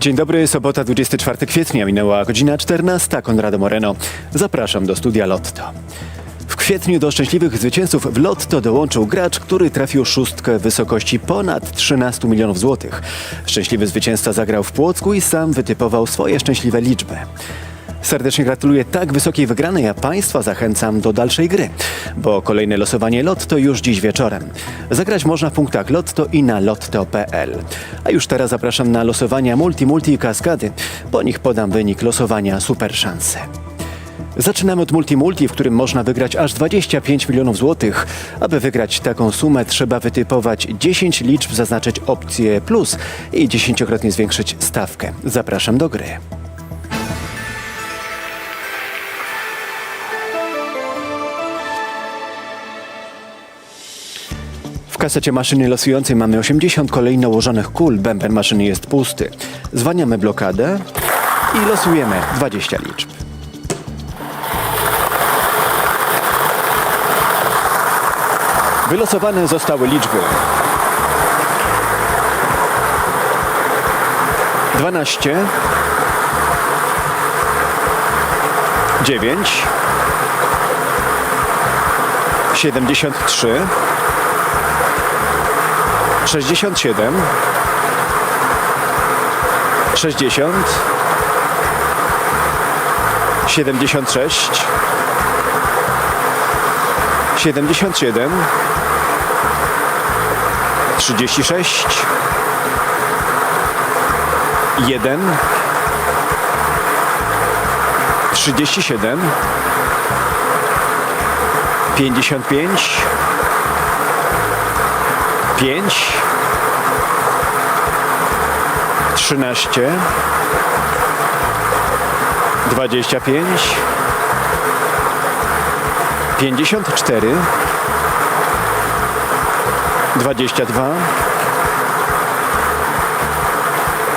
Dzień dobry, sobota 24 kwietnia, minęła godzina 14. Konrado Moreno. Zapraszam do studia Lotto. W kwietniu do szczęśliwych zwycięzców w Lotto dołączył gracz, który trafił szóstkę w wysokości ponad 13 milionów złotych. Szczęśliwy zwycięzca zagrał w Płocku i sam wytypował swoje szczęśliwe liczby. Serdecznie gratuluję tak wysokiej wygranej, a Państwa zachęcam do dalszej gry, bo kolejne losowanie Lotto już dziś wieczorem. Zagrać można w punktach Lotto i na lotto.pl. A już teraz zapraszam na losowania Multi Multi i Kaskady. Po nich podam wynik losowania Super Szanse. Zaczynamy od Multi Multi, w którym można wygrać aż 25 milionów złotych. Aby wygrać taką sumę, trzeba wytypować 10 liczb, zaznaczyć opcję plus i dziesięciokrotnie zwiększyć stawkę. Zapraszam do gry. Kasecie maszyny losującej mamy 80 kolejno ułożonych kul. Bęben maszyny jest pusty. Zwaniamy blokadę i losujemy 20 liczb. Wylosowane zostały liczby 12 9 73 67 60 76 77 36 1 37 55 5 13 25 54 22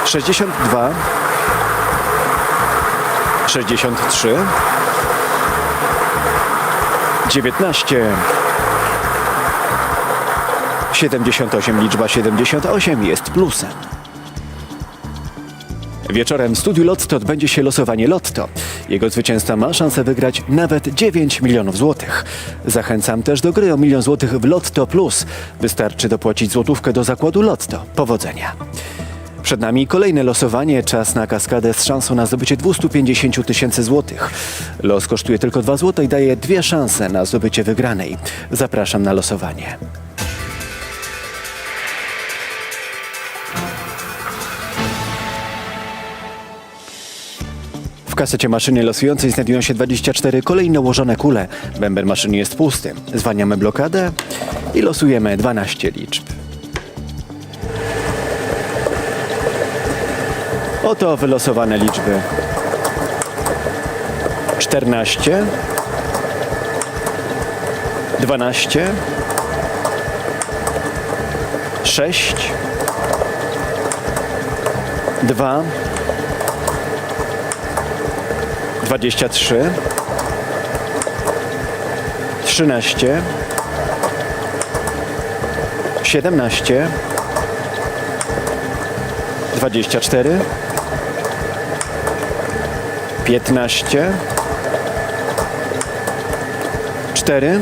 62 63 19 78 liczba 78 jest plusem. Wieczorem w studiu Lotto odbędzie się losowanie Lotto. Jego zwycięzca ma szansę wygrać nawet 9 milionów złotych. Zachęcam też do gry o milion złotych w Lotto Plus. Wystarczy dopłacić złotówkę do zakładu Lotto. Powodzenia. Przed nami kolejne losowanie, czas na kaskadę z szansą na zdobycie 250 tysięcy złotych. Los kosztuje tylko 2 zł i daje dwie szanse na zdobycie wygranej. Zapraszam na losowanie. Kasecie maszyny losującej znajdują się 24 kolejno ułożone kule. Bęben maszyny jest pusty. Zwalniamy blokadę i losujemy 12 liczb. Oto wylosowane liczby. 14 12 6 2 23 13 17 24 15 4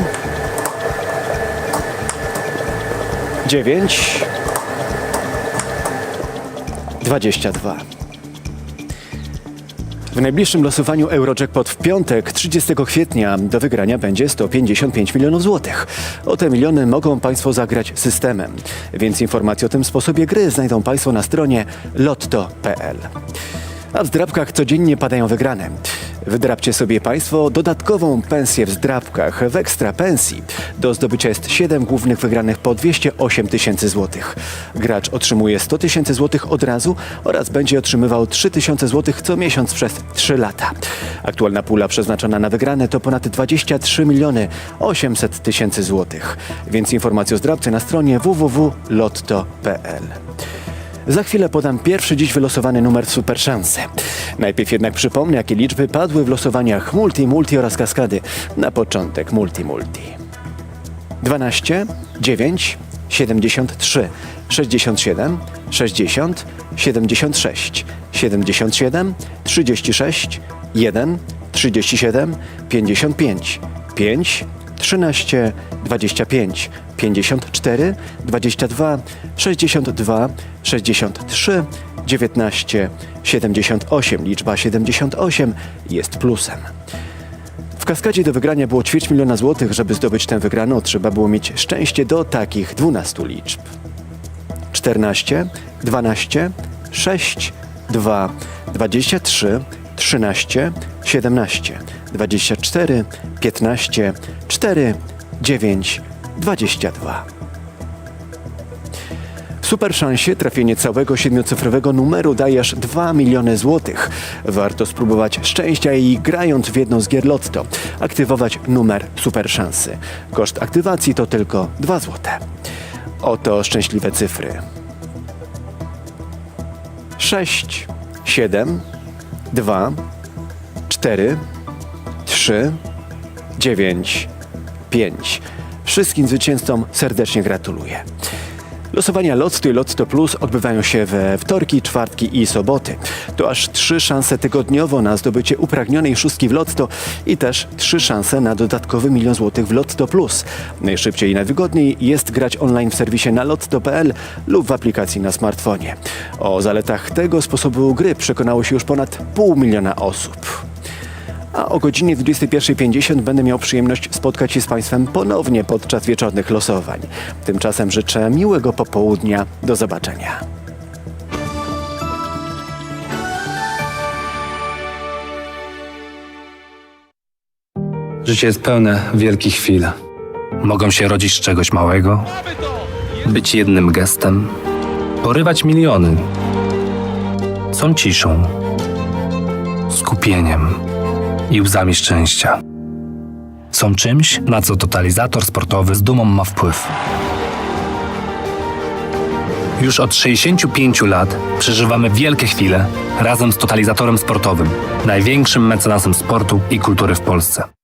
9 22 w najbliższym losowaniu Eurojackpot w piątek, 30 kwietnia, do wygrania będzie 155 milionów złotych. O te miliony mogą Państwo zagrać systemem, więc informacje o tym sposobie gry znajdą Państwo na stronie lotto.pl. A w zdrabkach codziennie padają wygrane. Wydrabcie sobie Państwo dodatkową pensję w zdrabkach. W ekstra pensji do zdobycia jest 7 głównych wygranych po 208 tysięcy złotych. Gracz otrzymuje 100 tysięcy złotych od razu oraz będzie otrzymywał 3 tysiące złotych co miesiąc przez 3 lata. Aktualna pula przeznaczona na wygrane to ponad 23 miliony 800 tysięcy złotych. Więc informacje o zdrabce na stronie www.lotto.pl. Za chwilę podam pierwszy dziś wylosowany numer Super Szanse. Najpierw jednak przypomnę, jakie liczby padły w losowaniach Multi, Multi oraz Kaskady. Na początek Multi, Multi. 12, 9, 73, 67, 60, 76, 77 36 1 37 55 5 13 25 54 22 62 63 19 78. Liczba 78 jest plusem. W kaskadzie do wygrania było ćwierć miliona złotych. Żeby zdobyć tę wygraną, trzeba było mieć szczęście do takich 12 liczb. 14, 12, 6, 2, 23, 13, 17, 24, 15, 4, 9, 22. W super szansie trafienie całego siedmiocyfrowego numeru daje aż 2 miliony złotych. Warto spróbować szczęścia i grając w jedną z gier Lotto, aktywować numer super szansy. Koszt aktywacji to tylko 2 złote. Oto szczęśliwe cyfry. 6, 7, 2, 4, 3, 9, 5. Wszystkim zwycięzcom serdecznie gratuluję. Losowania Lotto i Lotto Plus odbywają się we wtorki, czwartki i soboty. To aż trzy szanse tygodniowo na zdobycie upragnionej szóstki w Lotto i też trzy szanse na dodatkowy milion złotych w Lotto Plus. Najszybciej i najwygodniej jest grać online w serwisie na lotto.pl lub w aplikacji na smartfonie. O zaletach tego sposobu gry przekonało się już ponad pół miliona osób. A o godzinie 21.50 będę miał przyjemność spotkać się z Państwem ponownie podczas wieczornych losowań. Tymczasem życzę miłego popołudnia. Do zobaczenia. Życie jest pełne wielkich chwil. Mogą się rodzić z czegoś małego, być jednym gestem, porywać miliony. Są ciszą, skupieniem i łzami szczęścia. Są czymś, na co totalizator sportowy z dumą ma wpływ. Już od 65 lat przeżywamy wielkie chwile razem z totalizatorem sportowym, największym mecenasem sportu i kultury w Polsce.